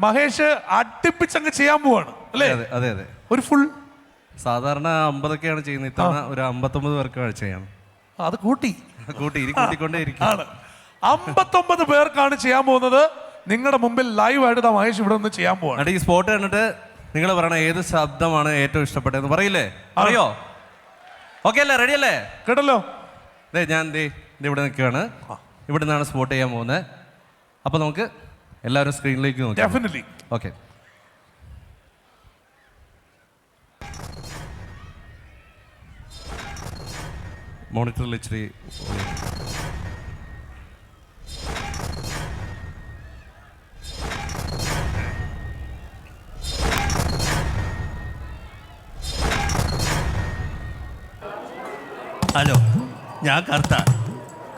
മഹേഷ് അടുപ്പിച്ചങ്ങ് ചെയ്യാൻ പോവാണ് അല്ലേ? അതെ അതെ അതെ. ഒരു ഫുൾ സാധാരണ അമ്പതൊക്കെയാണ് ചെയ്യുന്നത്. ഇത്തവണ ഒരു അമ്പത്തൊമ്പത് പേർക്ക് ചെയ്യണം അത് കൂട്ടി. കൂട്ടി ഇരി കൂട്ടിക്കൊണ്ടേ ഇരിക്കും ആണ്. അമ്പത്തൊമ്പത് പേർക്കാണ് ചെയ്യാൻ പോകുന്നത്. നിങ്ങളുടെ മുമ്പിൽ ലൈവ് ആയിട്ട് ദാ മഹേഷ് ഇവിടെ ഒന്ന് ചെയ്യാൻ പോവാണ്. എന്നിട്ട് ഈ സ്പോട്ട് കണ്ടിട്ട് നിങ്ങൾ പറയണ ഏത് ശബ്ദമാണ് ഏറ്റവും ഇഷ്ടപ്പെട്ടതെന്ന് പറയില്ലേ? അറിയോ ഓക്കെ അല്ലേ? റെഡി അല്ലേ? കേട്ടല്ലോ. ദേ ഞാൻ ദേ ദേ ഇവിടെ നിൽക്കുകയാണ്. ഇവിടെ നിന്നാണ് സ്പോട്ട് ചെയ്യാൻ പോകുന്നത്. അപ്പോൾ നമുക്ക് എല്ലാവരും സ്ക്രീനിലേക്ക് നോക്കാം ഡെഫിനറ്റ്ലി ഓക്കെ മോണിറ്ററിൽ ഇച്ചിരി ഹലോ ഞാൻ കറുത്ത.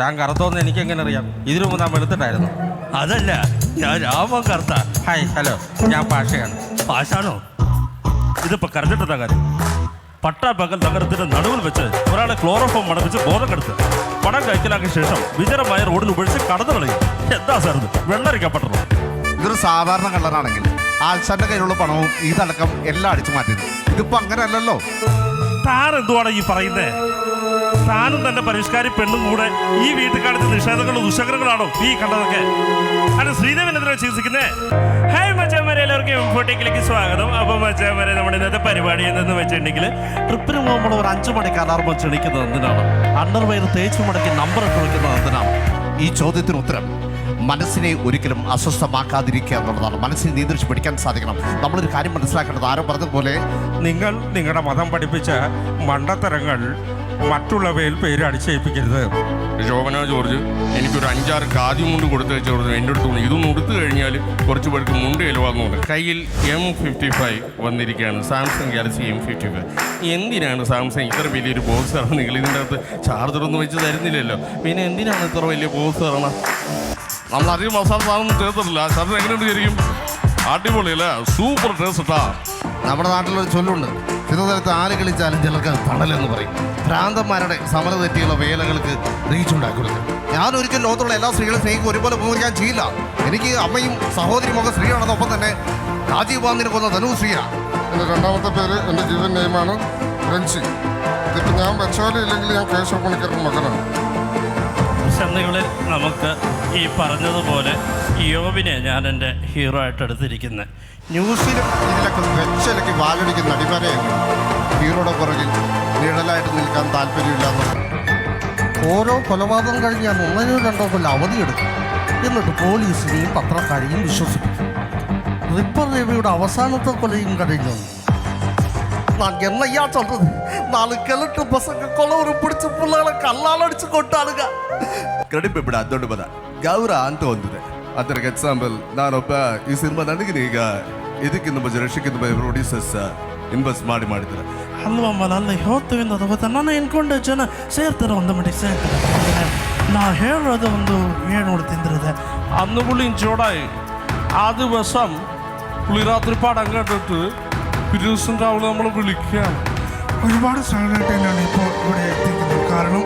താൻ കറുത്തോന്ന് എനിക്ക് എങ്ങനെ അറിയാം? ഇതിനു മുമ്പ് നാം എടുത്തിട്ടായിരുന്നു. അതല്ല. ഞാൻ രാമൻ കർത്ത ഹായ് ഹലോ. ഞാൻ പാഷയാണ്. പാഷാണോ? ഇതിപ്പോ കരഞ്ഞിട്ട കാര്യം? പട്ടാപ്പകൽ നഗരത്തിന്റെ നടുവിൽ വെച്ച് ഒരാളെ ക്ലോറോഫോം മണപ്പിച്ച് ബോധം കെടുത്ത് പണം കഴിക്കലാക്കിയ ശേഷം വിജയമായ റോഡിൽ ഉപയോഗിച്ച് കടന്നു കളയും. എന്താ സാർ ഇത്? വെള്ളരിക്കപ്പെട്ടത് ഇതൊരു സാധാരണ കള്ളനാണെങ്കിൽ ആൾസാന്റെ കയ്യിലുള്ള പണവും ഇതടക്കം എല്ലാം അടിച്ചു മാറ്റിയത്. ഇതിപ്പോ അങ്ങനെയല്ലല്ലോ. താൻ എന്തുവാണ് ഈ പറയുന്നേ? താനും തന്റെ പരിഷ്കാരി പെണ്ണും കൂടെ ഈ വീട്ടിൽ കാണിച്ച നിഷേധങ്ങളും ദുശകരങ്ങളാണോ? ഈ കണ്ടതൊക്കെ. അത് ശ്രീദേവനെതിരെ ചികിത്സിക്കുന്നേ? ഹായ് മച്ചാമാരെ എല്ലാവർക്കും ഫോട്ടോക്കിലേക്ക് സ്വാഗതം. അപ്പൊ മച്ചാമാരെ നമ്മുടെ ഇന്നത്തെ പരിപാടി എന്തെന്ന് വെച്ചിട്ടുണ്ടെങ്കിൽ ട്രിപ്പിന് പോകുമ്പോൾ ഒരു അഞ്ചു മണിക്ക് അലാർമം ക്ഷണിക്കുന്നത് എന്തിനാണ്? അണ്ടർവെയർ തേച്ചു മുടക്കി നമ്പർ ഇട്ട് വെക്കുന്നത് എന്തിനാണ്? ഈ ചോദ്യത്തിന് ഉത്തരം. മനസ്സിനെ ഒരിക്കലും അസ്വസ്ഥമാക്കാതിരിക്കുക എന്നുള്ളതാണ്. മനസ്സിനെ നിയന്ത്രിച്ച് പിടിക്കാൻ സാധിക്കണം. നമ്മളൊരു കാര്യം മനസ്സിലാക്കേണ്ടത് ആരോ പറഞ്ഞതുപോലെ നിങ്ങൾ നിങ്ങളുടെ മതം പഠിപ്പിച്ച മണ്ടത്തരങ്ങൾ മറ്റുള്ളവയിൽ പേര് അടിച്ചേൽപ്പിക്കരുത്. ശോഭന ജോർജ് എനിക്കൊരു അഞ്ചാറ് ഖാദി മുണ്ട് കൊടുത്തു വെച്ചു എന്റെ അടുത്ത് പറഞ്ഞു ഇതൊന്നും ഉടുത്തു കഴിഞ്ഞാൽ കുറച്ച് പേർക്ക് മുണ്ട് ഇലവാങ്ങുന്നുണ്ട് കയ്യിൽ എം ഫിഫ്റ്റി ഫൈവ് വന്നിരിക്കുകയാണ്. Samsung Galaxy M fifty five എന്തിനാണ് സാംസങ് ഇത്ര വലിയൊരു ബോക്സ് ആണ്? നിങ്ങൾ ഇതിന്റെ അകത്ത് ചാർജറൊന്നും വെച്ച് തരുന്നില്ലല്ലോ. പിന്നെ എന്തിനാണ് ഇത്ര വലിയ ബോക്സ് ആണ്? നമ്മൾ അധികം മസാല സാധനം ചേർത്തിട്ടില്ല. സാറിന് എങ്ങനെയുണ്ട് ശരിക്കും? അടിപൊളിയല്ലേ സൂപ്പർ ടേസ്റ്റാ നമ്മുടെ നാട്ടിലൊരു ചൊല്ലുണ്ട്. ചിലതരത്ത് ആര് കളിച്ചാലും ചിലർക്ക് തണലെന്ന് പറയും. ഭ്രാന്തന്മാരുടെ സമര തെറ്റിയുള്ള വേലകൾക്ക് റീച്ച് ഉണ്ടാക്കരുത്. ഞാൻ ഒരിക്കലും ലോകത്തുള്ള എല്ലാ സ്ത്രീകളും സ്നേഹിക്കും ഒരുപോലെ ബഹുമാനിക്കാൻ ചെയ്യില്ല. എനിക്ക് അമ്മയും സഹോദരിയും ഒക്കെ സ്ത്രീയാണെന്നൊപ്പം തന്നെ രാജീവ് ഗാന്ധിനെ കൊന്ന ധനു സ്ത്രീയാണ് എന്റെ രണ്ടാമത്തെ പേര് എന്റെ ജീവൻ നെയ്മാണ്. ഫ്രഞ്ച് ഇതിപ്പോൾ ഞാൻ വെച്ചാലും ഇല്ലെങ്കിൽ ഞാൻ കേശവ പണിക്കരുടെ മകനാണ്. ചന്തകളിൽ നമുക്ക് ഈ പറഞ്ഞതുപോലെ യോബിനെ ഞാൻ എൻ്റെ ഹീറോ ആയിട്ട് എടുത്തിരിക്കുന്നത് ന്യൂസിലും ഇതിലൊക്കെ വെച്ചലക്കി വാലടിക്കുന്ന അടിമരെയാണ് ഹീറോയുടെ പുറകിൽ നിഴലായിട്ട് നിൽക്കാൻ താല്പര്യമില്ലാന്ന് ഓരോ കൊലപാതകം കഴിഞ്ഞാൽ ഒന്നോ രണ്ടോ കൊല്ലം അവധിയെടുക്കും എന്നിട്ട് പോലീസിനെയും പത്രക്കാരെയും വിശ്വസിപ്പിക്കും റിപ്പർ രവിയുടെ അവസാനത്തെ കൊലയും കഴിഞ്ഞു நான் என்னையா சொல்றது நாலு கிழட்டு பசங்க கொலை ஒரு பிடிச்ச பிள்ளைகளை கல்லால் அடிச்சு கொட்டாளுங்க ಕಡಿಮೆ ಬಿಡ ದೊಡ್ಡ ಬದ ಗೌರ ಅಂತ ಒಂದಿದೆ ಅದಕ್ಕೆ ಎಕ್ಸಾಂಪಲ್ ನಾನೊಬ್ಬ ಈ ಸಿನಿಮಾ ನನಗೆ ಈಗ ಇದಕ್ಕಿಂತ ಬಗ್ಗೆ ರಶಕ್ಕಿಂತ ಬಗ್ಗೆ ಪ್ರೊಡ್ಯೂಸರ್ಸ್ ಇನ್ವೆಸ್ಟ್ ಮಾಡಿ ಮಾಡಿದ್ದಾರೆ ಅಲ್ವಮ್ಮ ನನ್ನ ಹೇಳ್ತೀವಿ ಅದು ಗೊತ್ತಾ ನಾನು ಎನ್ಕೊಂಡೆ ಜನ ಸೇರ್ತಾರೆ ಒಂದು ಮಟ್ಟಿಗೆ ಸೇರ್ತಾರೆ ನಾ ಹೇಳೋದು ಒಂದು ಏನು ತಿಂದಿರದೆ അന്ന് പുള്ളി ചൂടായി ആ ദിവസം പുള്ളി രാത്രി പടം കണ്ടിട്ട് പിറ്റേ ദിവസം രാവിലെ നമ്മൾ വിളിക്കുകയാണ് ഒരുപാട് സ്ട്രഗിളായിട്ട് തന്നെയാണ് ഇപ്പോൾ ഇവിടെ എത്തിക്കുന്നത് കാരണം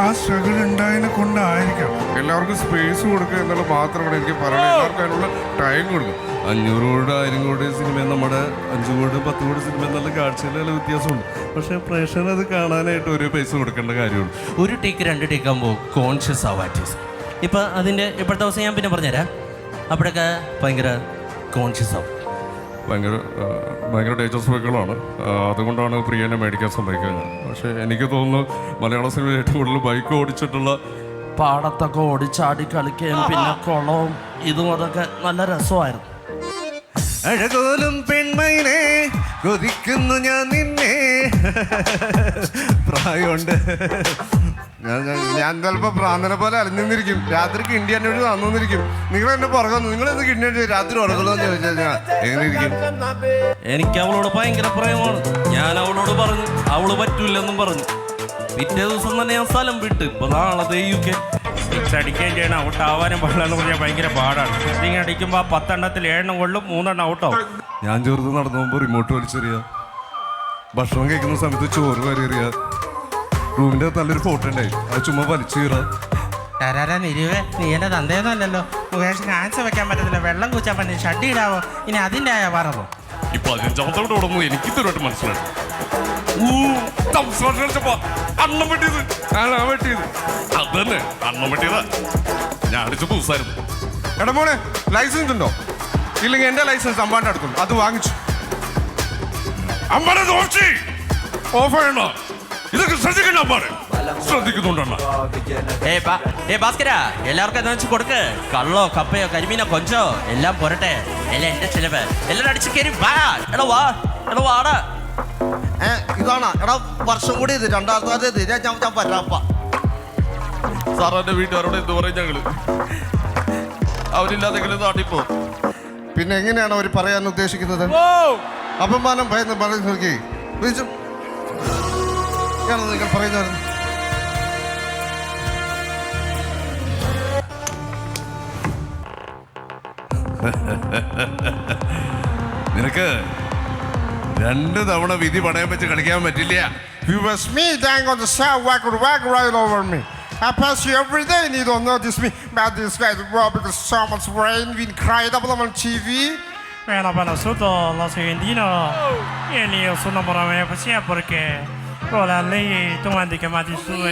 ആ സ്ട്രഗിൾ ഉണ്ടായതിനെ കൊണ്ടായിരിക്കാം. എല്ലാവർക്കും സ്പേസ് കൊടുക്കുക എന്നുള്ളത് മാത്രമാണ് എനിക്ക് പറയുന്നത് എല്ലാവർക്കും അതിനുള്ള ടൈം കൊടുക്കും. അഞ്ഞൂറ് കോടി ആയിരം കോടി സിനിമ നമ്മുടെ അഞ്ചു കോടി പത്ത് കോടി സിനിമ എന്നുള്ള കാഴ്ചയിലുള്ള വ്യത്യാസമുണ്ട്. പക്ഷേ പ്രേക്ഷകർ അത് കാണാനായിട്ട് ഒരു പൈസ കൊടുക്കേണ്ട കാര്യമുള്ളൂ. ഒരു ടേക്ക് രണ്ട് ടേക്ക് ആകുമ്പോൾ കോൺഷ്യസ് ആവാറ്റീസ് ഇപ്പം അതിന്റെ ഇപ്പോഴത്തെ ദിവസം ഞാൻ പിന്നെ പറഞ്ഞുതരാം. അപ്പോഴൊക്കെ ഭയങ്കര കോൺഷ്യസ് ആവും. ഭയങ്കര ഭയങ്കര ഡേഞ്ചറസ് വെഹിക്കിളാണ് അതുകൊണ്ടാണ് പ്രിയനെ മേടിക്കാൻ സമ്മതിക്കുന്നത് പക്ഷേ എനിക്ക് തോന്നുന്നു മലയാള സിനിമയിൽ ഏറ്റവും കൂടുതൽ ബൈക്ക് ഓടിച്ചിട്ടുള്ള പാടത്തൊക്കെ ഓടിച്ചാടി കളിക്കുകയും പിന്നെ കുളവും ഇതും അതൊക്കെ നല്ല രസമായിരുന്നു. അഴകോലും പെൺമയിനെ കൊതിക്കുന്നു ഞാൻ നിന്നെ. പ്രായമുണ്ട്. ഞാൻ ചിലപ്പോ പ്രാന്തനെ പോലെ അലഞ്ഞിരിക്കും. രാത്രിക്ക് എന്നെ വഴി വന്നിരിക്കും നിങ്ങൾ എന്നെ പുറകുന്നു നിങ്ങൾ എന്ത് ഇന്ത്യൻ രാത്രി ഉറങ്ങുന്നു ചോദിച്ചാൽ ഞാൻ എങ്ങനെ ഇരിക്കും? എനിക്ക് അവളോട് ഭയങ്കര പ്രേമമാണ്. ഞാൻ അവളോട് പറഞ്ഞു അവൾ പറ്റൂലെന്നും പറഞ്ഞു. പിറ്റേ ദിവസം തന്നെ ഞാൻ സ്ഥലം വിട്ട്. ഇപ്പൊ നാളെ യു കെ സിക്സ് അടിക്കുകയും ചെയ്യണം. ഔട്ട് ആവാനും പാടില്ലെന്ന് പറഞ്ഞാൽ ഭയങ്കര പാടാണ്. ഇങ്ങനെ അടിക്കുമ്പോൾ ആ പത്തെണ്ണത്തിൽ ഏഴെണ്ണം കൊള്ളും മൂന്നെണ്ണം ഔട്ടാവും ഞാൻ ചെറുത് നടന്നു പോകുമ്പോൾ റിമോട്ട് വലിച്ചെറിയുക ഭക്ഷണം കഴിക്കുന്ന സമയത്ത് ചോറ് വരെറിയുക റൂമിന്റെ നല്ലൊരു ഫോട്ടോ ഉണ്ടായി. അത് ചുമ്മാ വലിച്ചു കയറുക തരാരാ നിരുവേ നീ എന്റെ തന്തയൊന്നുമല്ലല്ലോ മുകേഷ് കാണിച്ചു വെക്കാൻ പറ്റത്തില്ല. വെള്ളം കുച്ചാൻ പറ്റും ഷഡ്ഡി ഇടാവോ? ഇനി അതിന്റെ ആയ പറഞ്ഞു ഇപ്പൊ പതിനഞ്ചാമത്തോടെ ഓടുന്നു എനിക്ക് ഇതുവരായിട്ട് മനസ്സിലായി. അന്നം വെട്ടിയത്. ആണാ വെട്ടിയത്? അത് തന്നെ അന്നം വെട്ടിയതാ. ഞാൻ അടിച്ച ദിവസമായിരുന്നു എടാ മോനെ ലൈസൻസ് ഉണ്ടോ? ഇല്ലെങ്കിൽ എന്റെ ലൈസൻസ് അമ്പാന്റെ അടുത്തുണ്ട്. അത് വാങ്ങിച്ചു. അമ്പാടെ ഓഫ് ചെയ്യണ്ട ഇതൊക്കെ ശ്രദ്ധിക്കണ്ട അമ്പാടെ ശ്രദ്ധിക്കുന്നുണ്ടണ്ണ. ഏ ബാ- ഏ ഭാസ്കര എല്ലാവർക്കും എന്താ വെച്ച് കൊടുക്ക്. കള്ളോ കപ്പയോ കരിമീനോ കൊഞ്ചോ എല്ലാം പോരട്ടെ. എല്ലാം എന്റെ ചിലവ്? എല്ലാരും അടിച്ചു കയറി വാ. എടോ വാ എടോ വാടാ. ഏ ഇതാണ് എടാ വർഷം കൂടി ഇത് രണ്ടാമത്തെ ഇത്. ഞാൻ ഞാൻ പറ്റാപ്പ സാർ എന്റെ വീട്ടുകാരോട് എന്ത് പറയും ഞങ്ങൾ? അവരില്ലാതെങ്കിലും നാട്ടിൽ പോകും. പിന്നെ എങ്ങനെയാണ് അവർ പറയാൻ ഉദ്ദേശിക്കുന്നത്? ഓ! അപമാനം ഭയന്ന് പറഞ്ഞു നോക്കി. ഞാനത് നിങ്ങൾ പറയുന്നതായിരുന്നു നിനക്ക് രണ്ട് തവണ വിധി പണയം വെച്ച് കളിക്കാൻ പറ്റില്ല You was me dying on the side, whack, whack right over me. I pass you every day and you don't notice me. But this guy's raw because someone's rain, we cried up on TV. Bueno, para nosotros los argentinos, y el lío es una maravilla especial porque 过来累，今晚得干嘛的输呢？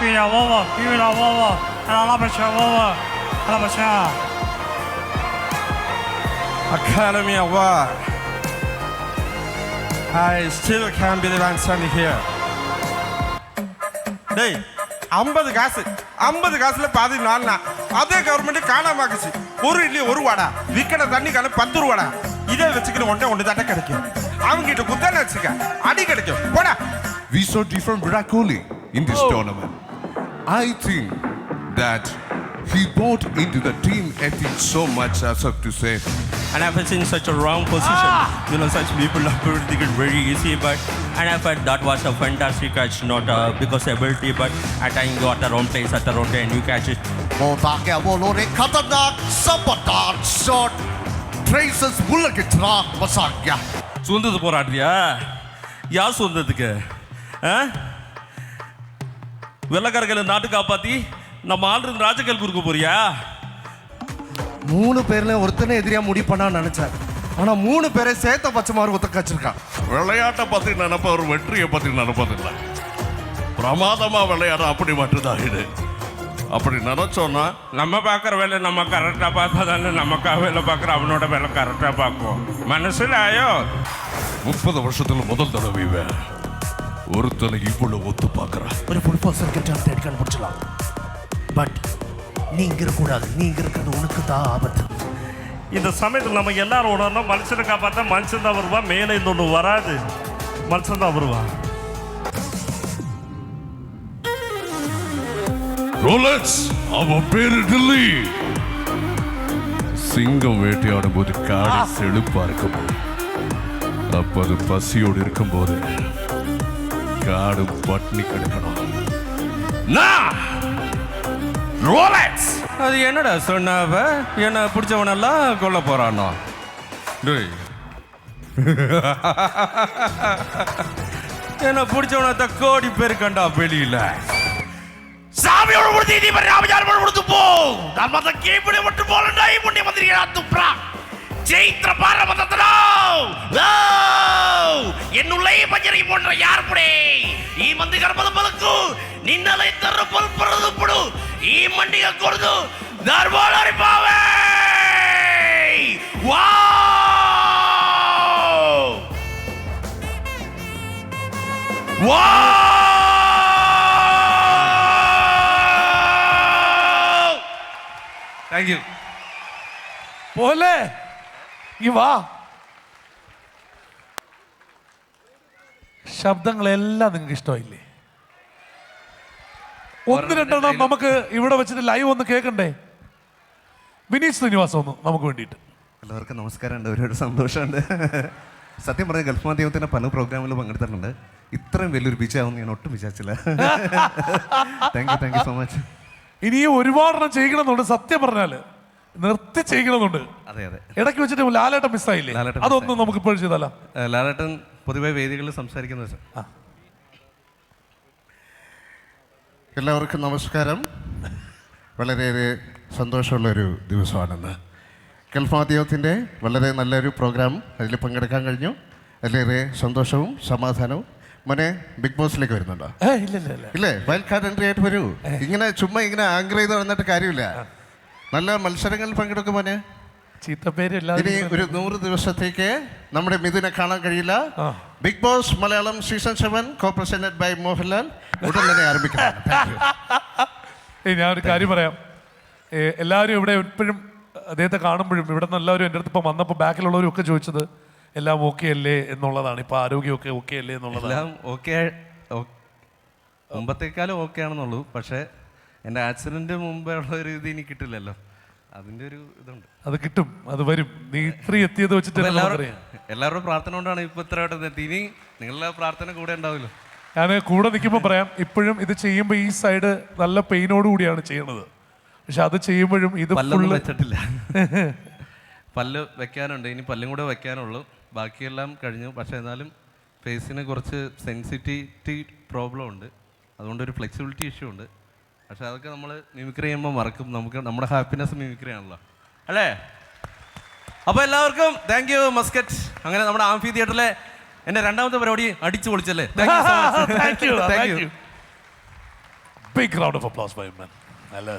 为了我我，为了我我，还让老板吃我我，还老板吃。Academy Award. I still can't believe I'm standing here. டேய் ஐம்பது காசு ஐம்பது காசுல பாதி நாலுனா அதே government காணாமாக்குச்சு ஒரு இட்லி ஒரு வாடா தண்ணி தண்ணிக்கான பத்து ரூபாடா இதே வச்சுக்கிட்டு ஒன்றே ஒன்று தாட்டை கிடைக்கும் அவங்க கிட்ட குத்தான வச்சுக்க அடி கிடைக்கும் போடா We saw different Bracoli in this tournament. I think that he bought into the team ethics so much as of to say, And I've been in such a wrong position. You know, such people are pretty good, very easy. But and I felt that was a fantastic catch, not uh, because ability, but at time you at the wrong place at the wrong time, you catch it. वो ताकि वो लोरे खतरनाक सबटार shot ट्रेसस Buhler के चराग बसा गया சுதந்திர போராட்டியா யார் சுதந்திரத்துக்கு ஆ? வெள்ளக்காரர்களை நாட்டு காப்பாத்தி நம்ம ஆண்டு ராஜகல் கொடுக்க போறியா? மூணு பேர்ல ஒருத்தனை எதிரியா முடிவு பண்ணா நினைச்சார். ஆனா மூணு பேரை சேர்த்த பச்சை மாதிரி ஒருத்த கச்சிருக்கான் விளையாட்டை பத்தி நினைப்பவர் வெற்றியை பத்தி நினைப்பதில்லை. பிரமாதமா விளையாட அப்படி மட்டும்தான் இது. அப்படி நினச்சோன்னா நம்ம பார்க்குற வேலை நம்ம கரெக்டாக பார்த்தா தானே நமக்கா வேலை பார்க்குற அவனோட வேலை கரெக்டாக பார்க்கும். மனசில் ஆயோ முப்பது வருஷத்தில் முதல் தடவை இவன் ஒருத்தனை இவ்வளோ ஒத்து பார்க்குறான். ஒரு ஃபுல் பர்சன் கிட்ட தேடி கண்டுபிடிச்சலாம் பட் நீங்க இருக்கக்கூடாது. நீங்க இருக்கிறது உனக்கு தான் ஆபத்து. இந்த சமயத்தில் நம்ம எல்லாரும் உணரணும் மனுஷனை காப்பாற்ற மனுஷன் தான் வருவான். மேலே இந்த ஒன்று வராது. மனுஷன் தான் வருவான். ரோலக்ஸ் அவன் பேரு டில்லி. சிங்கம் வேட்டையாடும் போது காடு செழுப்பா இருக்கும் அப்ப அது பசியோடு இருக்கும்போது காடு பட்னி கிடக்கணும். ரோலக்ஸ் அது என்னடா சொன்னாவ என்ன பிடிச்சவனெல்லாம் கொல்ல போறானோ? டேய். என்ன பிடிச்சவன கோடி பேர் கண்டா வெளியில. ದಾವಿಯೊಳಗೆ ಉಳಿದು ಇದೀ ಬರ್ರಿ ಯಾವ ಜಾರು ಉಳಿದು ಪೋ ನಾನು ಮತ್ತೆ ಕೇಬಿಡಿ ಒಟ್ಟು ಬೋಲಂಡ ಈ ಮುಂದೆ ಮಂದಿರಿಗೆ ತುಪ್ರ ಚೈತ್ರ ಪಾರಮತನ என்னுள்ளே பஞ்சரை போன்ற யார் புடே? ஈ மந்தி கர்ப்பது பலுக்கு. நின்னலை தரு பொல் பொருது புடு. ஈ மண்டிக கொருது தர்பாலரி பாவே. வா. வா. Thank യു പോലെ. ഈ വാ. ശബ്ദങ്ങളെല്ലാം നിങ്ങൾക്ക് ഇഷ്ടമായില്ലേ? ഒന്ന് രണ്ടെണ്ണം നമുക്ക് ഇവിടെ വെച്ചിട്ട് ലൈവ് ഒന്ന് കേൾക്കണ്ടേ? വിനീത് ശ്രീനിവാസം ഒന്ന് നമുക്ക് വേണ്ടിയിട്ട്. എല്ലാവർക്കും നമസ്കാരമുണ്ട് ഒരുപാട് സന്തോഷമുണ്ട്. സത്യം പറഞ്ഞ ഗൾഫ് മാധ്യമത്തിന്റെ പല പ്രോഗ്രാമിലും പങ്കെടുത്തിട്ടുണ്ട്. ഇത്രയും വലിയൊരു വിജയമാവും ഞാൻ ഒട്ടും വിചാരിച്ചില്ല. Thank you thank you so much ഇനിയും ഒരുപാടെണ്ണം ചെയ്യണമെന്നുണ്ട് സത്യം പറഞ്ഞാൽ. നിർത്തി ചെയ്യണമെന്നുണ്ട്. അതെ അതെ. ഇടയ്ക്ക് വെച്ചിട്ട് ലാലേട്ടൻ മിസ്സായില്ലേ? ലാലേട്ടൻ അതൊന്നും നമുക്ക് ഇപ്പോഴും ചെയ്താലോ? ലാലേട്ടൻ പൊതുവെ വേദികളിൽ സംസാരിക്കുന്ന എല്ലാവർക്കും നമസ്കാരം. വളരെയേറെ സന്തോഷമുള്ളൊരു ദിവസമാണെന്ന്. ഗൾഫ് മാധ്യമത്തിന്റെ വളരെ നല്ലൊരു പ്രോഗ്രാം അതിൽ പങ്കെടുക്കാൻ കഴിഞ്ഞു. അതിലേറെ സന്തോഷവും സമാധാനവും മോനെ ബിഗ് ബോസിലേക്ക് വരുന്നുണ്ടോ? ഇല്ല വൈൽഡ് കാർഡ് എൻട്രി ആയിട്ട് വരൂ. ഇങ്ങനെ ചുമ്മാ ഇങ്ങനെ ആങ്കർ ചെയ്ത് വന്നിട്ട് കാര്യമില്ല. നല്ല മത്സരങ്ങളിൽ പങ്കെടുക്കും മോനെ. ഇനി ഒരു നൂറ് ദിവസത്തേക്ക് നമ്മുടെ മിഥുനെ കാണാൻ കഴിയില്ല. Bigg Boss Malayalam season seven co presented by Mohanlal. ഉടൻ തന്നെ ആരംഭിക്കാം ഞാൻ ഒരു കാര്യം പറയാം. എല്ലാവരും ഇവിടെ എപ്പോഴും അദ്ദേഹത്തെ കാണുമ്പോഴും ഇവിടെ നിന്ന് എല്ലാവരും എന്റെ അടുത്ത് ഇപ്പം വന്നപ്പോൾ ബാക്കിലുള്ളവരും ഒക്കെ ചോദിച്ചത് എല്ലാം ഓക്കെ അല്ലേ എന്നുള്ളതാണ്. ഇപ്പൊ ആരോഗ്യമൊക്കെ ഓക്കെ അല്ലേ എന്നുള്ളതാണ്. എല്ലാം ഓക്കെ മുമ്പത്തേക്കാളും ഓക്കെ ആണെന്നുള്ളൂ. പക്ഷേ എന്റെ ആക്സിഡന്റ് മുമ്പേ ഉള്ള ഒരു ഇത് ഇനി കിട്ടില്ലല്ലോ. അതിന്റെ ഒരു ഇതുണ്ട്. അത് കിട്ടും. അത് വരും. നീ ഇത്രയും എത്തിയത് വെച്ചിട്ട് എല്ലാവരും എല്ലാവരുടെ പ്രാർത്ഥന കൊണ്ടാണ് ഇപ്പോൾ ഇത്ര വട്ടം എത്തി ഇനി നിങ്ങളുടെ പ്രാർത്ഥന കൂടെ ഉണ്ടാവില്ലോ. ഞാൻ കൂടെ നിൽക്കുമ്പോൾ പറയാം ഇപ്പോഴും ഇത് ചെയ്യുമ്പോൾ ഈ സൈഡ് നല്ല പെയിനോട് കൂടിയാണ് ചെയ്യണത്. പക്ഷെ അത് ചെയ്യുമ്പോഴും ഇത് പല്ലൊന്നും വെച്ചിട്ടില്ല. പല്ല് വെക്കാനുണ്ട്. ഇനി പല്ലും കൂടെ വെക്കാനുള്ളൂ. ബാക്കിയെല്ലാം കഴിഞ്ഞു. പക്ഷേ എന്നാലും ഫേസിന് കുറച്ച് സെൻസിറ്റിവിറ്റി പ്രോബ്ലം ഉണ്ട് അതുകൊണ്ട് ഒരു ഫ്ലെക്സിബിലിറ്റി ഇഷ്യൂ ഉണ്ട്. പക്ഷെ അതൊക്കെ നമ്മൾ മിമിക്രി ചെയ്യുമ്പോൾ മറക്കും. നമുക്ക് നമ്മുടെ ഹാപ്പിനെസ് മിമിക്രി ആണല്ലോ. അല്ലേ? അപ്പോൾ എല്ലാവർക്കും താങ്ക് യു മസ്കറ്റ് അങ്ങനെ നമ്മുടെ ആംഫി തിയേറ്ററിലെ എന്റെ രണ്ടാമത്തെ പരിപാടി അടിച്ചു പൊളിച്ചല്ലേ? Thank you thank you big round of applause bye man നല്ല